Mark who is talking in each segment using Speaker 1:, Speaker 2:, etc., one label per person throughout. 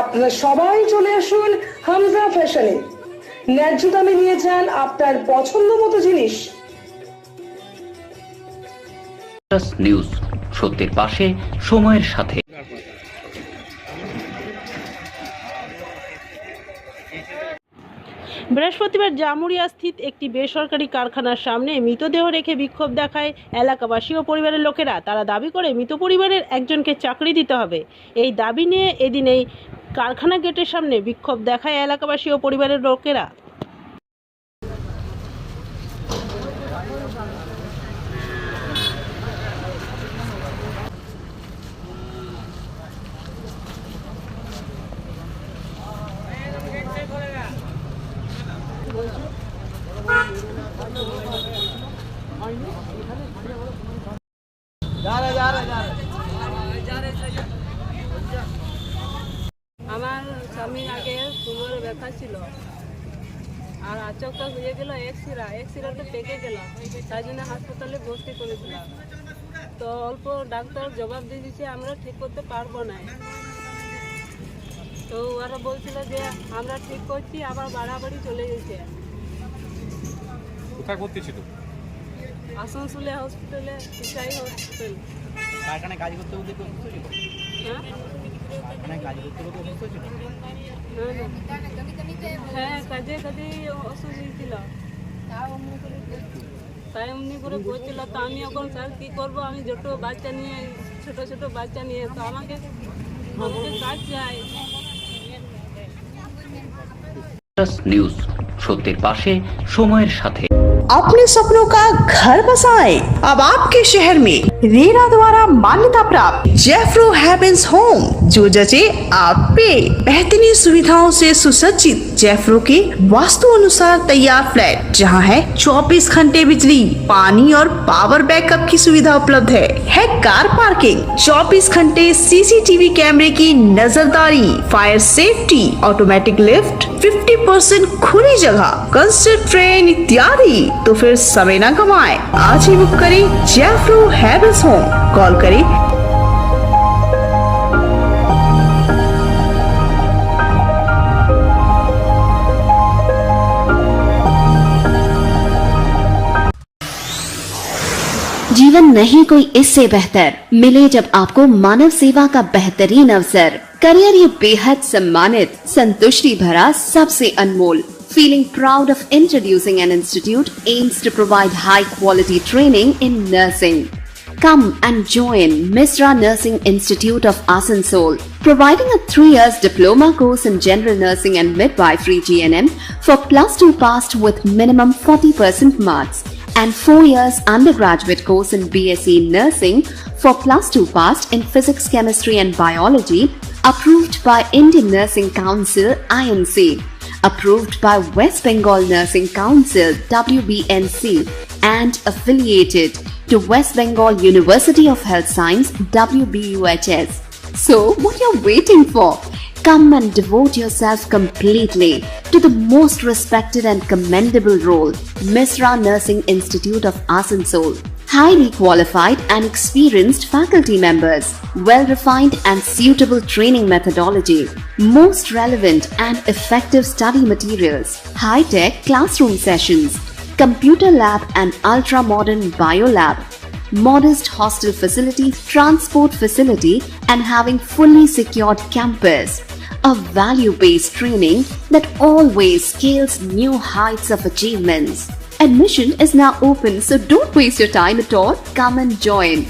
Speaker 1: আপনারা সবাই চলে আসুন হামজা ফ্যাশনে। ন্যায্য দামে নিয়ে যান আপনার পছন্দ মতো জিনিস
Speaker 2: নিউজ সত্যের পাশে সময়ের সাথে।
Speaker 3: বৃহস্পতিবার জামুরিয়া স্থিত একটি বেসরকারি কারখানার সামনে মৃতদেহ রেখে বিক্ষোভ দেখায় এলাকাবাসী ও পরিবারের লোকেরা। তারা দাবি করে মৃত পরিবারের একজনকে চাকরি দিতে হবে। এই দাবি নিয়ে এদিন এই কারখানা গেটের সামনে বিক্ষোভ দেখায় এলাকাবাসী ও পরিবারের লোকেরা।
Speaker 4: আমার স্বামীর আগে কোমরে ব্যথা ছিল। আর আচকটা হয়ে গেল এক্সিরা এক্সিরাতে পেকে গেল। তাই জন্য হাসপাতালে ভর্তি করেছিলাম তো অল্প ডাক্তার জবাব দিয়ে দিচ্ছে আমরা ঠিক করতে পারব না। তো ওরা বলছিল যে আমরা ঠিক করছি আবার বাড়াবাড়ি চলে গেছে।
Speaker 5: কোথায় ভর্তি ছিল?
Speaker 4: আসানসোলে হসপিটালে চিটাই হসপিটাল
Speaker 6: কারখানায় কাজ করতে
Speaker 4: হ্যাঁ?
Speaker 6: কারখানায় কাজ করতে করতে অসুস্থ ছিল
Speaker 4: হ্যাঁ কাজে কাজে অসুবিধা ছিল তাই এমনি করে বলছিল তো আমি এখন স্যার কী করব? আমি ছোটো বাচ্চা নিয়ে ছোট ছোট বাচ্চা নিয়ে তো আমাকে আমাকে কাজ চাই।
Speaker 2: নিউজ সত্যের পাশে সময়ের সাথে।
Speaker 7: अपने सपनों का घर बसाएँ। अब आपके शहर में रेरा द्वारा मान्यता प्राप्त जेफ्रो हैवेंस होम जो जचे आप पे। बेहतरीन सुविधाओं से सुसज्जित जेफ्रो के वास्तु अनुसार तैयार फ्लैट, जहाँ है 24 घंटे बिजली, पानी और पावर बैकअप की सुविधा उपलब्ध है। है कार पार्किंग 24 घंटे सीसीटीवी कैमरे की नजरदारी फायर सेफ्टी ऑटोमेटिक लिफ्ट 50% खुली जगह कंसर्ट ट्रेन इत्यादि तो फिर समय न कमाए आज ही बुक करें जैफ्रो हैबिस होम कॉल करें
Speaker 8: नहीं कोई इससे बेहतर मिले जब आपको मानव सेवा का बेहतरीन अवसर करियर ये बेहद सम्मानित संतुष्टि भरा सबसे अनमोल Feeling proud of introducing an institute aims to provide high quality training in nursing. Come and join Misra Nursing Institute of Asansol, providing a three years diploma course in general nursing and midwifery GNM for plus two passed with minimum 40% marks and four years undergraduate course in BSc nursing for plus two passed in physics, chemistry and biology approved by Indian Nursing Council INC approved by West Bengal Nursing Council WBNC and affiliated to West Bengal University of Health Science WBUHS. So, what are you're waiting for? Come and devote yourself completely to the most respected and commendable role, Misra Nursing Institute of Asansol. Highly qualified and experienced faculty members, well refined and suitable training methodology, most relevant and effective study materials, high tech classroom sessions, computer lab and ultra modern bio lab, modest hostel facility, transport facility, and having fully secured campus a value based training that always scales new heights of achievements. Admission is now open, so don't waste your time at all. Come and join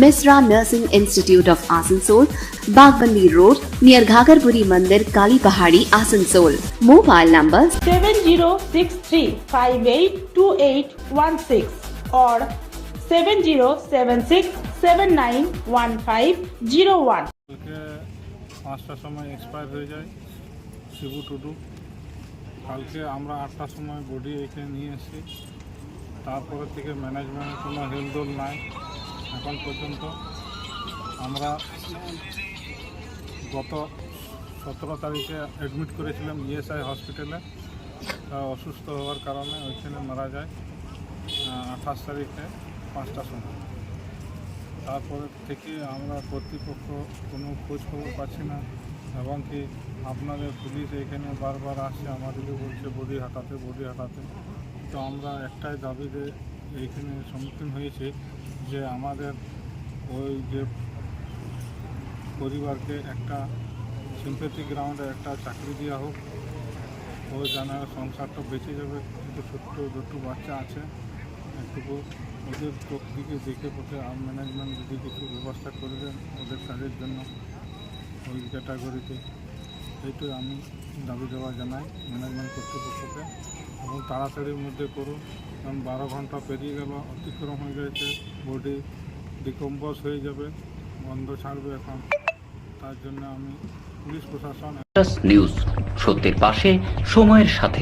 Speaker 8: Misra Nursing Institute of Asansol, Bagbandi Road, near Ghagarpuri Mandir, Kali Pahari, Asansol. Mobile numbers
Speaker 3: 7063582816 or
Speaker 5: 7076791501. পাঁচটার সময় expire হয়ে যায়। শিবু, টুডু। কালকে আমরা আটটার সময় body এখানে নিয়ে এসেছি। তারপরে থেকে ম্যানেজমেন্টের কোনো হেলদোল নাই। এখন পর্যন্ত আমরা গত সতেরো তারিখে অ্যাডমিট করেছিলাম ইএসআই হসপিটালে তা অসুস্থ হওয়ার কারণে ওইখানে মারা যায় আঠাশ তারিখে পাঁচটার সময়। তারপরে থেকে আমরা কর্তৃপক্ষ কোনো খোঁজ খবর পাচ্ছি না, এবং কি আপনাদের পুলিশ এখানে বারবার আসছে, আমাদেরকে বলছে বডি হাঁটাতে বডি হাঁটাতে তো আমরা একটাই দাবিতে এইখানে সম্মুখীন হয়েছি যে আমাদের ওই যে পরিবারকে একটা সিম্পেথি গ্রাউন্ডে একটা চাকরি দেওয়া হোক, ও জানা সংসারটা বেঁচে যাবে। কিন্তু ছোট্ট দুটো বাচ্চা আছে একটুকু ওদের দিকে দেখে পথে আর্ম ম্যানেজমেন্ট যদি কিছু ব্যবস্থা করে দেন ওদের কাজের জন্য ওই ক্যাটাগরিতে এইটাই আমি দাবি দেওয়া জানাই ম্যানেজমেন্ট কর্তৃপক্ষকে। এবং তাড়াতাড়ির মধ্যে করুন, কারণ বারো ঘণ্টা পেরিয়ে গেল, অতিক্রম হয়ে গেছে বডি ডিকম্পোজ হয়ে যাবে বন্ধ ছাড়বে এখন। তার জন্য আমি পুলিশ প্রশাসন
Speaker 2: নিউজ সত্যের পাশে, সময়ের সাথে।